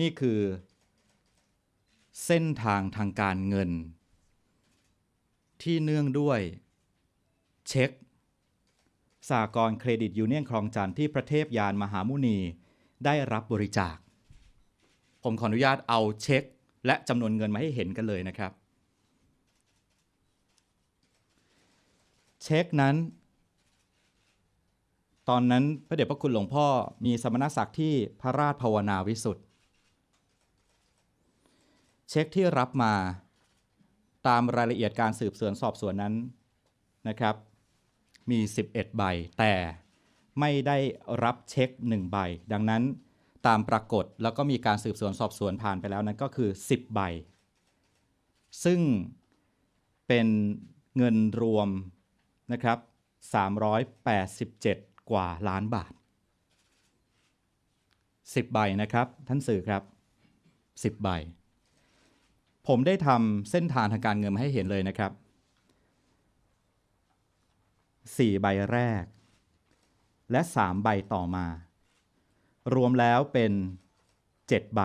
นี่คือเส้นทางทางการเงิน ที่เนื่องด้วยเช็คสากรเครดิตยูเนียนคลองจันทร์ที่พระเทพยานมหามุนีได้รับบริจาค ผมขออนุญาตเอาเช็ค และจำนวนเงินมาให้เห็นกันเลยนะครับ เช็คนั้น ตอนนั้นพระเดชพระคุณหลวงพ่อมีสมณศักดิ์ที่พระราชภาวนาวิสุทธ์ เช็คที่รับมา ตามรายละเอียดการสืบสวนสอบสวนนั้นนะครับ มี 11 ใบ แต่ไม่ได้รับเช็ค 1 ใบ ดังนั้นตามปรากฏแล้วก็มีการสืบสวนสอบสวนผ่านไปแล้วนั้นก็คือ 10 ใบ ซึ่งเป็นเงินรวมนะครับ 387 กว่าล้านบาท 10 ใบนะครับ ท่านสื่อครับ 10 ใบ ผมได้ทำเส้นทางทางการเงินมาให้เห็นเลยนะครับ 4 ใบแรก และ 3 ใบต่อมา รวมแล้วเป็น 7 ใบ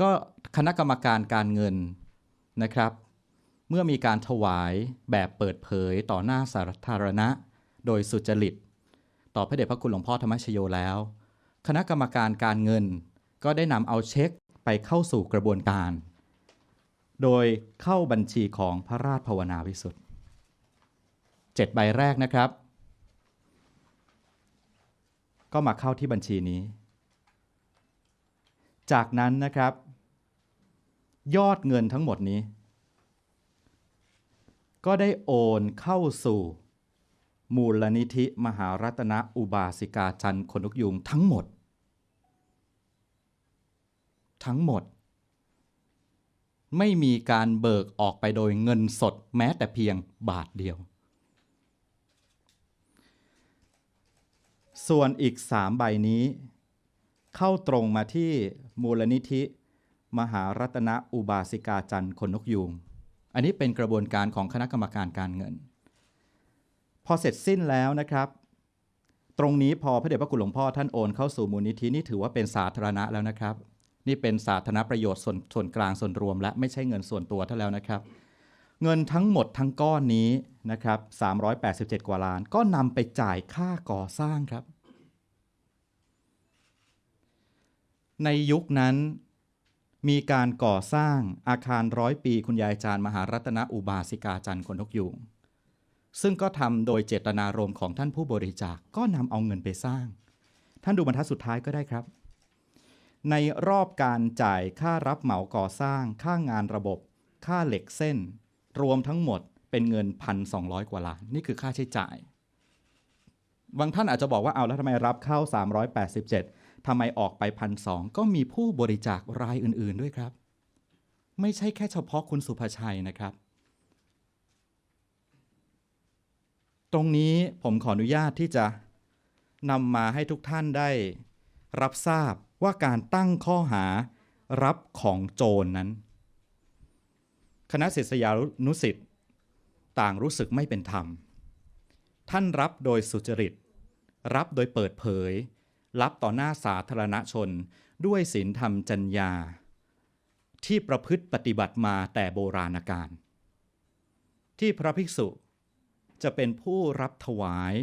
ก็คณะกรรมการการเงินนะครับ เมื่อมีการถวายแบบเปิดเผยต่อหน้าสาธารณะ โดยสุจริต ต่อพระเดชพระคุณหลวงพ่อธรรมชโยแล้ว คณะกรรมการการเงินก็ได้นำเอาเช็ค ไปเข้าสู่กระบวนการ โดยเข้าบัญชีของพระราชภาวนาวิสุทธ์เจ็ดใบแรกนะครับ ก็มาเข้าที่บัญชีนี้ จากนั้นนะครับ ยอดเงินทั้งหมดนี้ ก็ได้โอนเข้าสู่มูลนิธิมหารัตนอุบาสิกาจันทร์คนนกยุงทั้งหมด ทั้งหมด ไม่มีการเบิกออกไปโดยเงินสดแม้แต่เพียงบาทเดียว ส่วนอีก3ใบนี้ เข้าตรงมาที่มูลนิธิ มหารัตนอุบาสิกาจันทร์คนนกยูงอันนี้เป็นกระบวนการของคณะกรรมการการเงิน พอเสร็จสิ้นแล้วนะครับ ตรงนี้พอพระเดชพระคุณหลวงพ่อท่านโอนเข้าสู่มูลนิธินี่ถือว่าเป็นสาธารณะแล้วนะครับ นี่เป็นสาธารณประโยชน์ส่วนส่วนกลางส่วนรวม และไม่ใช่เงินส่วนตัวเท่าแล้วนะครับ เงินทั้งหมดทั้งก้อนนี้นะครับ387 กว่าล้าน ก็นำไปจ่ายค่าก่อสร้างครับ ในยุคนั้นมีการก่อสร้างอาคารร้อยปีคุณยายจารย์มหารัตนอุบาสิกาจันทร์คนนกยูงซึ่งก็ทำโดยเจตนารมณ์ของท่านผู้บริจาคก็นำเอาเงินไปสร้าง ท่านดูบรรทัดสุดท้ายก็ได้ครับ ในรอบการจ่ายค่ารับเหมาก่อสร้าง ค่างานระบบ ค่าเหล็กเส้น รวมทั้งหมดเป็นเงิน 1,200 กว่าล้าน นี่คือค่าใช้จ่าย บางท่านอาจจะบอกว่าเอาแล้วทำไมรับเข้า 387ทำไมออกไปพันสก็มีผู้บริจาครายอื่นๆด้วยครับ ไม่ใช่แค่เฉพาะคุณสุภชัยนะครับ ตรงนี้ผมขออนุญาตที่จะนำมาให้ทุกท่านได้รับทราบ ว่าการตั้งข้อหารับของโจรนนั้น คณะศิษยานุสิษย์ต่างรู้สึกไม่เป็นธรรม ท่านรับโดยสุจริต รับโดยเปิดเผย รับต่อหน้าสาธารณชนด้วยศีลธรรมจัญญา ที่ประพฤติปฏิบัติมาแต่โบราณกาลที่พระภิกษุจะเป็นผู้รับถวาย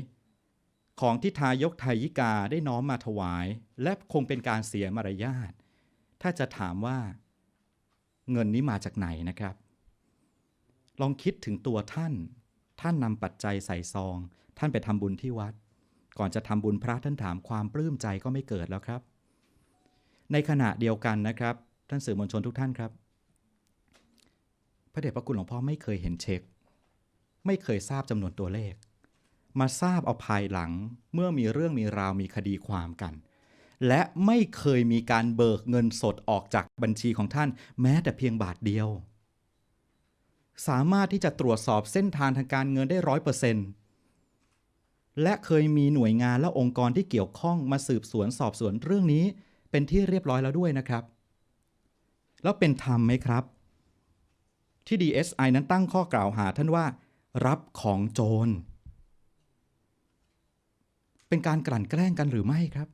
ของที่ทายกไทยิกาได้น้อมมาถวาย และคงเป็นการเสียมารยาท ถ้าจะถามว่า เงินนี้มาจากไหนนะครับ ลองคิดถึงตัวท่าน ท่านนำปัจจัยใส่ซอง ท่านไปทำบุญที่วัด ก่อนจะทำบุญพระท่านถามความปลื้มใจก็ไม่เกิดแล้วครับ ในขณะเดียวกันนะครับ ท่านสื่อมวลชนทุกท่านครับ พระเดชพระคุณหลวงพ่อไม่เคยเห็นเช็ค ไม่เคยทราบจำนวนตัวเลข มาทราบเอาภายหลังเมื่อมีเรื่องมีราวมีคดีความกัน และไม่เคยมีการเบิกเงินสดออกจากบัญชีของท่าน แม้แต่เพียงบาทเดียว สามารถที่จะตรวจสอบเส้นทางทางการเงินได้ร้อยเปอร์เซ็นต์และเคยมีหน่วยงานและองค์กรที่เกี่ยวข้องมาสืบสวนสอบสวนเรื่องนี้ เป็นที่เรียบร้อยแล้วด้วยนะครับ แล้วเป็นธรรมไหมครับ ที่ DSI นั้นตั้งข้อกล่าวหาท่านว่า รับของโจร เป็นการกลั่นแกล้งกันหรือไม่ครับ